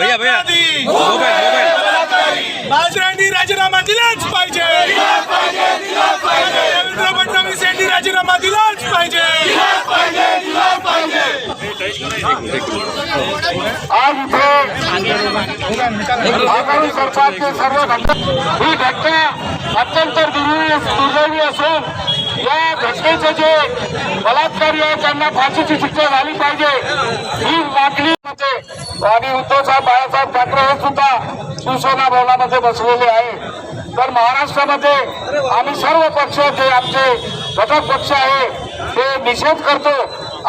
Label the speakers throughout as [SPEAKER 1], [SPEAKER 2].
[SPEAKER 1] भैया भैया। राजराणी हो हो राजीनामा दिलाच पाहिजे। फडणवीस यांनी राजीनामा दिलाच पाहिजे।
[SPEAKER 2] आज इथे सरकारचे सर्व ही घटना अत्यंत दुर्दैवी असून या घटनेचे जे बलात्कारी त्यांना फाशीची शिक्षा झाली पाहिजे. ही मागणी होते आणि उद्धव साहेब बाळासाहेब ठाकरे हे सुद्धा शिवसेना भवनामध्ये बसलेले आहे तर महाराष्ट्रामध्ये आम्ही सर्व पक्ष जे आमचे घटक पक्ष आहे ते निषेध करतो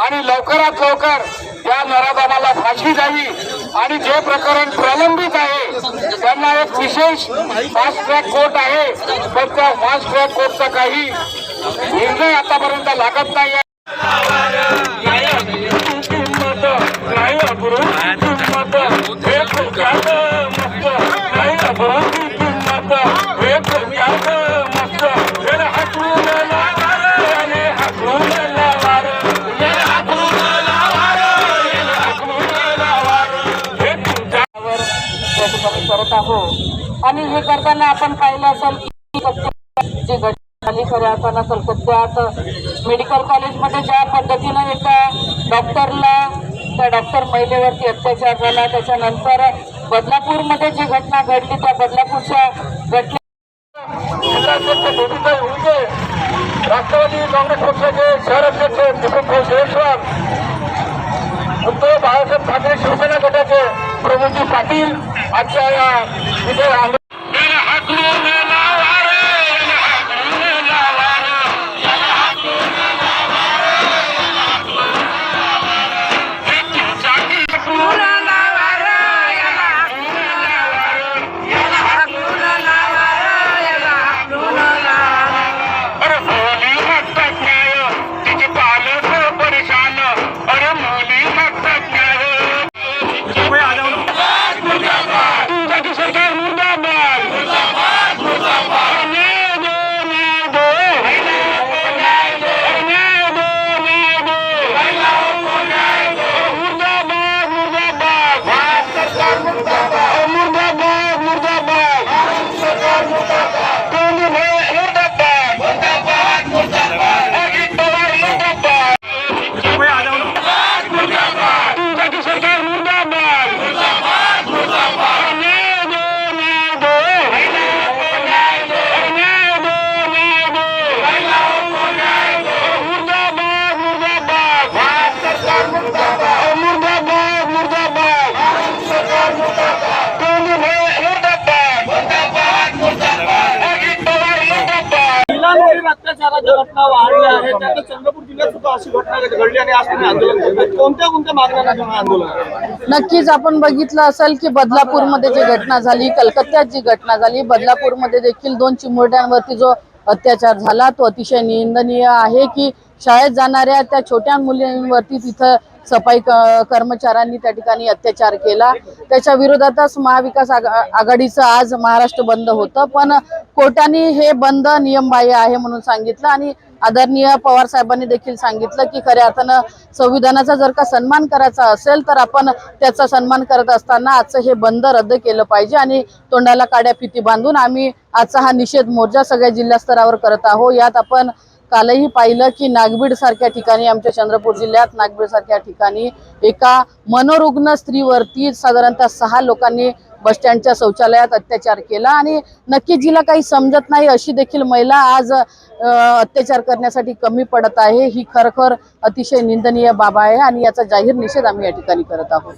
[SPEAKER 2] आणि लवकरात लवकर त्या नराधामाला फाशी द्यावी आणि जे प्रकरण प्रलंबित आहे त्यांना एक विशेष फास्ट ट्रॅक कोर्ट आहे. पण त्या फास्ट ट्रॅक कोर्टचा काही निर्णय आतापर्यंत लागत नाही
[SPEAKER 3] करत आहोत आणि हे करताना आपण पाहिलं असेल की कलकत्त्यात जे घटना झाली खऱ्या अर्थानं कलकत्त्यात मेडिकल कॉलेजमध्ये ज्या पद्धतीनं एका डॉक्टरला त्या डॉक्टर महिलेवरती अत्याचार झाला. त्याच्यानंतर बदलापूरमध्ये जी घटना घडली त्या बदलापूरच्या घटने
[SPEAKER 2] जिल्हाध्यक्ष धोबीताई उलटे राष्ट्रवादी काँग्रेस पक्षाचे शहर अध्यक्ष दीपक भाऊ शेळेश्वर उद्धव बाळासाहेब ठाकरे शिवसेना गटाचे प्रभूजी पाटील आजच्या या
[SPEAKER 4] अत्याचाराच्या घटना वाढल्या आहेत त्यात चंद्रपूर जिल्ह्यात सुद्धा अशी घटना घडली आणि आज तुम्ही आंदोलन करताय कोणत्या कोणत्या आंदोलन करताय?
[SPEAKER 3] नक्कीच आपण बघितलं असेल की बदलापूरमध्ये जी घटना झाली कलकत्त्यात जी घटना झाली बदलापूरमध्ये देखील दोन चिमुरड्यांवरती जो अत्याचार झाला. तो अतिशय निंदनीय आहे की शाळेत जाणाऱ्या त्या छोट्या मुलींवरती तिथं सफाई क- कर्मचाऱ्यांनी त्या ठिकाणी अत्याचार केला. त्याच्या विरोधातच महाविकास आघा- आघाडीचं आज महाराष्ट्र बंद होतं. पण कोर्टाने हे बंद नियमबाह्य आहे म्हणून सांगितलं आणि आदरणीय पवार साहेबांनी देखील सांगितलं की खऱ्या अर्थानं संविधानाचा जर का सन्मान करायचा असेल तर आपण त्याचा सन्मान करत असताना आजचं हे बंद रद्द केलं पाहिजे आणि तोंडाला काड्या फिती बांधून आम्ही आजचा हा निषेध मोर्चा सगळ्या जिल्हा स्तरावर करत आहोत. यात आपण कालही पाहिलं की नागबीड सारख्या ठिकाणी आमच्या चंद्रपूर जिल्ह्यात नागबीड सारख्या ठिकाणी एका मनोरुग्ण स्त्रीवरती साधारणतः सहा लोकांनी बस स्टँडच्या शौचालयात अत्याचार केला आणि नक्की जिला काही समजत नाही अशी देखील महिला आज अत्याचार करण्यासाठी कमी पडत आहे. ही खरखर अतिशय निंदनीय बाब आहे आणि याचा जाहीर निषेध आम्ही या ठिकाणी करत आहोत.